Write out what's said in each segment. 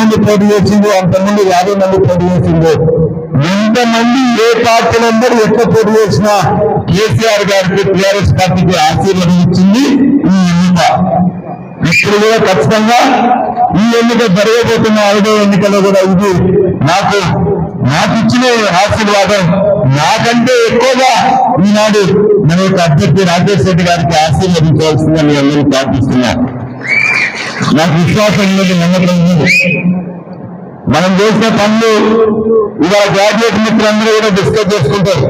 మంది పోటీ చేసిందో అంతమంది యాభై మంది పోటీ చేసిందో ఎంతమంది ఏ పార్టీలందరూ ఎక్కువ పోటీ చేసినా కేసీఆర్ గారికి టీఆర్ఎస్ పార్టీకి ఆశీర్వాదం ఇచ్చింది ఈ ఎన్నిక. ఇప్పుడు కూడా ఖచ్చితంగా ఈ ఎన్నిక జరగబోతున్న ఐదో ఎన్నికలో కూడా ఇది నాకు నాకు ఇచ్చిన ఆశీర్వాదం. నాకంటే ఎక్కువగా ఈనాడు మన యొక్క అభ్యర్థి రాజేష్ రెడ్డి గారికి ఆశీర్వదించవలసిందని అందరూ ప్రార్థిస్తున్నారు నాకు విశ్వాసం ఉన్నది నమ్మకం ఉంది. మనం చేసిన పనులు ఇవాళ గ్రాడ్యుయేట్ మిత్రులందరూ కూడా డిస్కస్ చేసుకుంటారు.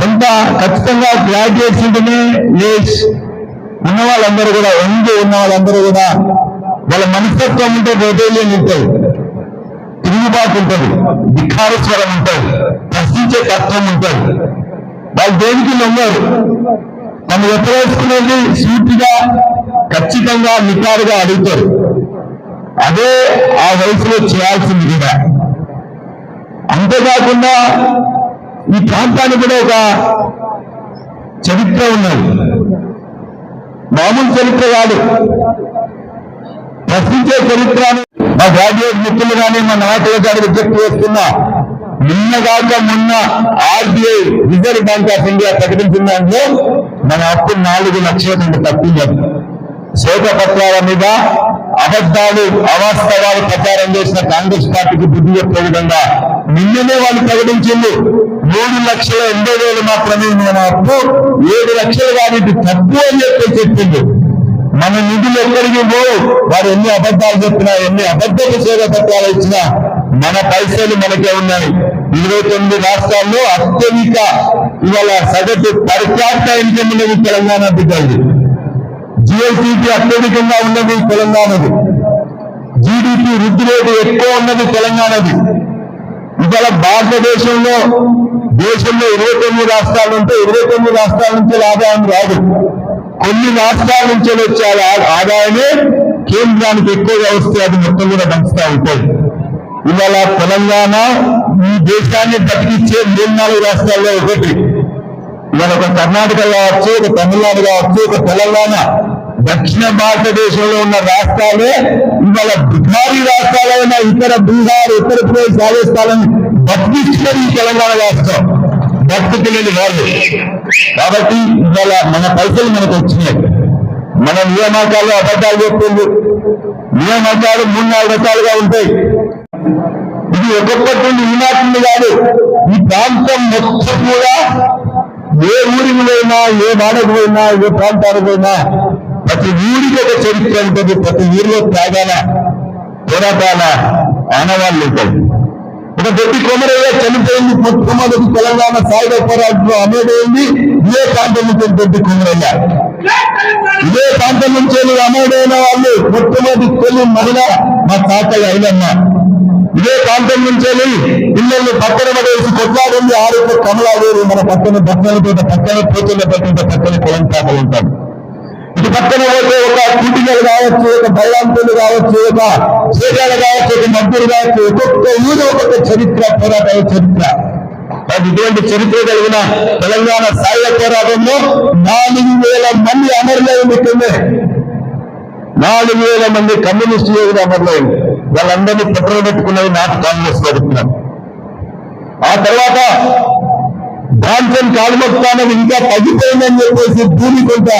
కొంత ఖచ్చితంగా గ్రాడ్యుయేట్స్ ఉంటేనే ఏజ్ ఉన్న వాళ్ళందరూ కూడా ఎంజీ ఉన్న వాళ్ళందరూ కూడా వాళ్ళ మనస్తత్వం ఉంటే రోటేలియన్ ఉంటాయి తిరుగుబాటు ఉంటుంది. ధిక్కారేశ్వరం ఉంటుంది. ప్రశ్నించే తత్వం ఉంటుంది. వాళ్ళు దేనికి లొంగారు? తను ఎప్పుడేసుకునేది సూటిగా ఖచ్చితంగా నికారుగా అడుగుతారు. అదే ఆ వయసులో చేయాల్సింది కూడా. అంతేకాకుండా ఈ ప్రాంతానికి కూడా ఒక చరిత్ర ఉన్నది. మామూలు చరిత్ర కాదు. ప్రశ్నించే చరిత్ర మా గ్రాడ్యుయేట్ మిత్రులు కానీ మా నాయకుల గారి విజ్ఞప్తి చేస్తున్నా నిన్నగాక మొన్న RBI reserve bank of India ప్రకటించిన దాంట్లో మన అప్పు నాలుగు లక్షల కంటే తప్పించారు శ్వేతపత్రాల మీద అబద్ధాలు అవాస్తవాలు ప్రచారం చేసిన కాంగ్రెస్ పార్టీకి బుద్ధి చెప్పే విధంగా నిన్ననే వాళ్ళు ప్రకటించింది మూడు లక్షల ఎనభై వేలు మాత్రమే మన అప్పు ఏడు లక్షలు వారికి తప్పు అని చెప్పి చెప్పింది మన నిధులు ఎక్కడికి పోవు? వారు ఎన్ని అబద్ధాలు చెప్పినా ఎన్ని అబద్ధపు సేవ పత్రాలు ఇచ్చినా మన పైసలు మనకే ఉన్నాయి. ఇరవై తొమ్మిది రాష్ట్రాల్లో అత్యధిక ఇవాళ సగటు పరిచార్త ఇన్కమ్ ఉన్నది తెలంగాణ బిడ్డ జిఎస్టికి అత్యధికంగా ఉన్నది తెలంగాణది. జీడిపి వృద్ధి రేటు ఎక్కువ ఉన్నది తెలంగాణది. ఇవాళ భారతదేశంలో దేశంలో ఇరవై తొమ్మిది రాష్ట్రాలు ఉంటే ఇరవై తొమ్మిది రాష్ట్రాల నుంచి ఆదాయం రాదు. కొన్ని రాష్ట్రాల నుంచి వచ్చే ఆదాయమే కేంద్రానికి ఎక్కువగా వస్తే అది మొత్తం కూడా పంచుతా ఉంటుంది. ఇవాళ తెలంగాణ ఈ దేశాన్ని బతికిచ్చే మూడు నాలుగు రాష్ట్రాల్లో ఒకటి. ఇవాళ ఒక కర్ణాటక కావచ్చు ఒక తమిళనాడు కావచ్చు ఒక తెలంగాణ. దక్షిణ భారతదేశంలో ఉన్న రాష్ట్రాలే ఇవాళ బిహారీ రాష్ట్రాలైన ఇతర బీహార్ ఉత్తరప్రదేశ్ రాజస్థాన్ బతికిస్తున్నది ఈ తెలంగాణ రాష్ట్రం. బతుకులేని వాళ్ళు. కాబట్టి ఇవాళ మన పైసలు మనకు వచ్చినాయి. మన నియామకాలు అబద్ధాలు చెప్తుంది నియామకాలు మూడు నాలుగు రకాలుగా ఉంటాయి. ఇది ఒక్కొక్కటి నుండి ఈనాటింది కాదు. ఈ ప్రాంతం మొత్తం కూడా ఏ ఊరికి పోయినా ఏ వాడకు పోయినా ఏ ప్రాంతానికి పోయినా ప్రతి ఊరికి ఒక చరిత్ర ఉంటుంది. ప్రతి ఊరిలో త్యాగాల పోరాటాల ఆనవాళ్ళు ఉంటాయి ఒక దొడ్డి కొమరయ్య చనిపోయింది. మొట్టమొదటి తెలంగాణ సాయుధ పోరాటంలో అమోడైంది ఇదే ప్రాంతం నుంచి దొడ్డి కొమరయ్య. ఇదే ప్రాంతం నుంచి అమోడైన వాళ్ళు మొట్టమొదటి తొలి మహిళ మా తాతయ్య ఐలమ్మ ఇదే ప్రాంతం నుంచే పిల్లల్ని పక్కన పడేసి కొట్లాడింది. ఆరోగ్య కమలాదేవి మన పక్కన బట్టలతో పక్కన పోతున్న పక్కన పక్కన పొలం తాతలు ఉంటారు. పక్కన పోతే ఒక కూటిగలు కావచ్చు ఒక బల్లాంతులు కావచ్చు ఒక చేగాలు కావచ్చు ఒక మద్దూరు కావచ్చు ఒక్కొక్క ఊరు ఒక్కొక్క చరిత్ర పోరాటాల చరిత్ర. అది ఇటువంటి చరిత్ర కలిగిన తెలంగాణ సాయుధ పోరాటంలో నాలుగు వేల మంది అమరులైనట్టుంది నాలుగు వేల మంది కమ్యూనిస్ట్ యోగులు అమరులైంది వాళ్ళందరినీ పెట్రోల్ పెట్టుకున్నది నాకు కాంగ్రెస్ పెడుతున్నారు ఆ తర్వాత దాంట్లో కాలుమొక్తానం ఇంకా తగ్గిపోయిందని చెప్పేసి భూమి కొంత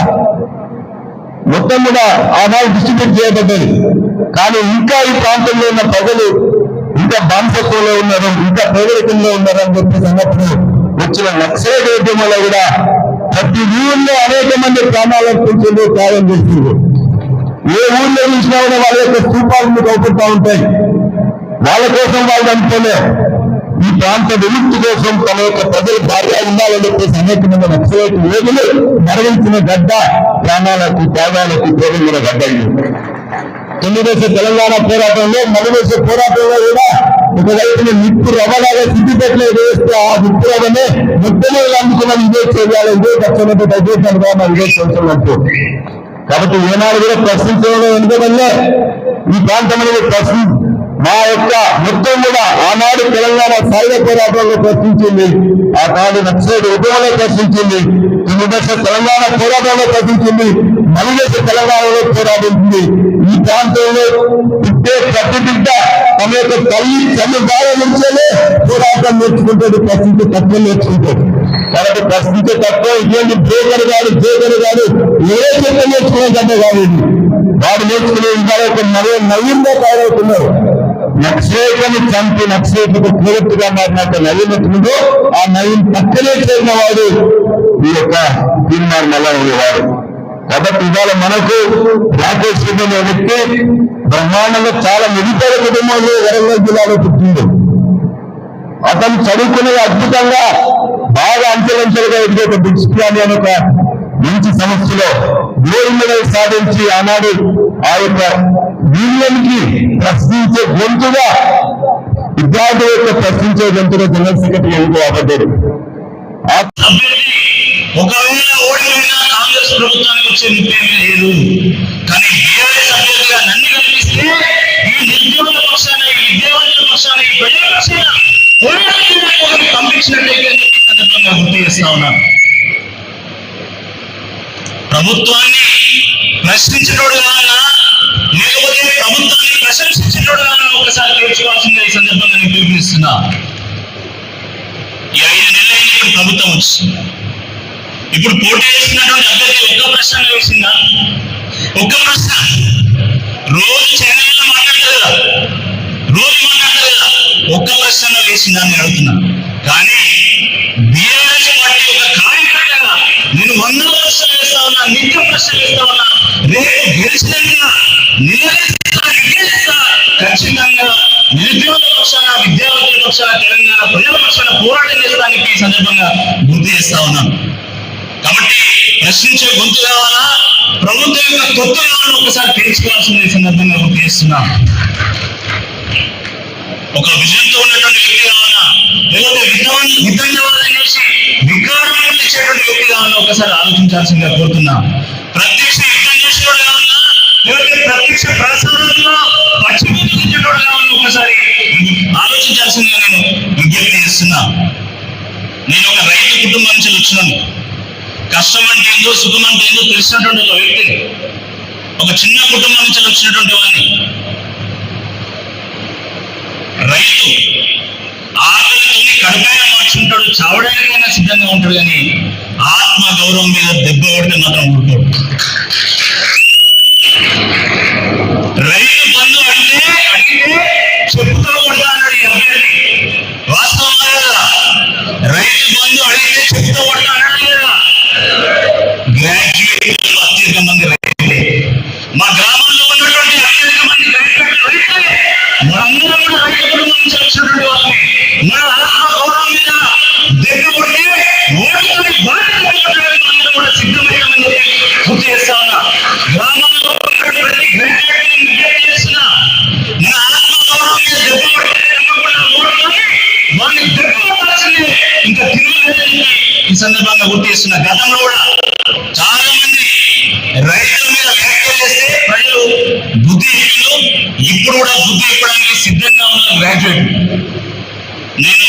మొత్తం కూడా ఆనాడు డిస్ట్రిబ్యూట్ చేయబడ్డది. కానీ ఇంకా ఈ ప్రాంతంలో ఉన్న ప్రజలు ఇంకా బానిసత్వంలో ఉన్నారు ఇంకా పేదరికంలో ఉన్నారు అని చెప్పి సంగతి వచ్చిన నక్సలైట్ ఉద్యమంలో కూడా ప్రతి ఊళ్ళో అనేక మంది ప్రాణాలను పెంచింది త్యాగం చేసింది ఏ ఊళ్ళో చూసినా కూడా వాళ్ళ యొక్క స్థూపాలు మీకు అవుతుంటా ఉంటాయి. వాళ్ళ కోసం వాళ్ళు అనుకోలేరు ఈ ప్రాంత విముక్తి కోసం తన యొక్క ప్రజలు భార్య ఉండాలని చెప్పేసి అనేక మంది నక్సలైట్ యోగులు మరణించిన గడ్డ ప్రాణాలకు త్యాగాలకు ప్రేమించిన గడ్డ ఇది. తొమ్మిదేశ తెలంగాణ పోరాటంలో మలిదేశ పోరాటంలో కూడా ఒకవైపున నిప్పు రవలాగా సిద్ధిపేటలో వేస్తే ఆ నిప్పు రవనే ముద్దలో అందుకున్న ఇదే చేయాలి ఇదే కష్టంతో తగ్గించాను కనుక ఇదే చేస్తున్నట్టు కాబట్టి ఏనాడు కూడా ప్రశ్నించడం ఎందుకంటే ఈ ప్రాంతం అనేది ప్రశ్న మా యొక్క మొత్తం కూడా ఆనాడు తెలంగాణ సాయుధ పోరాటంలో ప్రశ్నించింది. ఆనాడు నక్సలైట్ ఉద్యమంలో ప్రశ్నించింది. తొమ్మిది దశ తెలంగాణ పోరాటంలో ప్రశ్నించింది. మలి దశ తెలంగాణలో పోరాటించింది ఈ ప్రాంతంలో పుట్టే ప్రతి తమ యొక్క తల్లి తల్లి బాగా నుంచేనే పోరాటం నేర్చుకుంటాడు ప్రశ్నించే తత్వం నేర్చుకుంటాడు. కాబట్టి ప్రశ్నించే తత్వం ఇదేంటి? బ్రేకర్ గాడు బ్రేకర్ గాడు ఏ చెత్త నేర్చుకునే కంటే కాదు వాడు నేర్చుకునే ఇంకా ఒక నవ్వు నవ్యంగా తయారవుతున్నారు నక్సలేట్లను చంపి నక్సలేట్లకు పూర్తిగా మారినట్టు నవీన్ ఆ నవీన్ పక్కనే చేరిన వాడు ఈ యొక్క తీర్మార్ మళ్ళా ఉండేవాడు కాబట్టి ఇవాళ మనకు రాకేష్ రెడ్డి వ్యక్తి బ్రహ్మాండంలో చాలా మిగతా కుటుంబంలో వరంగల్ జిల్లాలో పుట్టింది అతను చదువుకునేది అద్భుతంగా బాగా అంచెలంచెలుగా ఎదిగే ఒక దుష్ప్రాణి అని ఒక మంచి సమస్యలో గోల్డ్ మెడల్ సాధించి ఆనాడు ఆ యొక్క యూనియన్ ప్రశ్నించే గొంతుగా విద్యార్థుల యొక్క ప్రశ్నించే గొంతుగా జనరల్ సెక్రటరీ ఎన్నిక అబద్ధాడు ఒకవేళ ఓడిపోయినా కాంగ్రెస్ ప్రభుత్వానికి వచ్చే ముప్పేమీ లేదు. కానీ బీఆర్ఎస్ అభ్యర్థిగా నన్ను కనిపిస్తే ఈ నిరుద్యోగుల పక్షాన ఈ విద్యావంతుల పక్షాన ఈ ప్రజల పక్షాన సందర్భంగా గుర్తు చేస్తా ఉన్నాను ప్రభుత్వాన్ని ప్రశ్నించడం కావాలా లేకపోతే ప్రభుత్వాన్ని ప్రశంసించినోడు ఒకసారి తెలుసుకోవాల్సిందే ఈ సందర్భంగా నేను పిలుపునిస్తున్నా. ఈ ఐదు నెలలు ఇప్పుడు ప్రభుత్వం వచ్చింది. ఇప్పుడు పోటీ చేస్తున్నటువంటి అభ్యర్థి ఒక్క ప్రశ్న వేసిందా? ఒక్క ప్రశ్న. రోజు ఛానల్లో మాట్లాడతారు కదా. రోజు మాట్లాడతారు కదా. ఒక్క ప్రశ్న వేసిందా అని అడుగుతున్నా. కానీ బీఆర్ఎస్ పార్టీ ఒక కార్యకర్తగా నేను వందల ప్రశ్నలు వేస్తా ఉన్నా నిత్యం ప్రశ్నలు వేస్తా ఉన్నా రేపు గెలిచినట్టుగా ఖచ్చితంగా నిరుద్యోగ పక్షాన విద్యావంతుల పక్షాన తెలంగాణ ప్రజల పక్షాన పోరాటం చేస్తానికి ఈ సందర్భంగా గుర్తు చేస్తా ఉన్నాను. కాబట్టి ప్రశ్నించే గొంతు కావాలా? ప్రభుత్వం యొక్క కొత్త కావాలని ఒకసారి తెలుసుకోవాల్సిన సందర్భంగా గుర్తు చేస్తున్నా. ఒక విజయంతో ఉన్నటువంటి వ్యక్తి కావాలా? లేకపోతే విద్వాన్ విద్వాన్ చేసి వికారం ఇచ్చేటువంటి వ్యక్తి కావాలా? ఒకసారి ఆలోచించాల్సిందిగా కోరుతున్నా. ప్రత్యక్ష యుద్ధం చేసేవాడు కావాలా? లేకపోతే ప్రత్యక్ష ప్రసారంలో పశ్చిమ కావాలని ఒకసారి. ఆలోచించాల్సిందిగా నేను విజ్ఞప్తి చేస్తున్నా. నేను ఒక రైతు కుటుంబం నుంచి వచ్చినాను. కష్టం అంటే ఏందో సుఖం అంటే ఏందో తెలిసినటువంటి ఒక వ్యక్తిని ఒక చిన్న కుటుంబం నుంచి వచ్చినటువంటి వాడిని. రైతు ఆకలితోని కడకాయ మార్చుకుంటాడు చావడానికైనా సిద్ధంగా ఉంటాడు కానీ ఆత్మ గౌరవం మీద దెబ్బ కొడితే మాత్రం ఊరుకోడు. రైతు బంధు అంటే అడిగితే చెప్తూ కొడతా అన్నాడు ఈ అభ్యర్థి వాస్తవం కదా రైతు బంధు అడిగితే చెప్తూ కొడతా లేదా? గ్రాడ్యుయేట్ అత్యధిక మంది రైతులే. మా గ్రామంలో ఉన్నటువంటి అత్యధిక మంది గ్రాడ్యుయేట్ రైతులే మనందరం కూడా రైతు కుటుంబం నుంచి వచ్చినటువంటి వాళ్ళని మన సందర్భంగా గుర్తు గతంలో కూడా చాలా మంది రైతుల మీద వ్యాఖ్యలు చేస్తే ప్రజలు బుద్ధి ఇప్పుడు కూడా బుద్ధి ఇవ్వడానికి సిద్ధంగా ఉన్న గ్రాడ్యుయేట్ నేను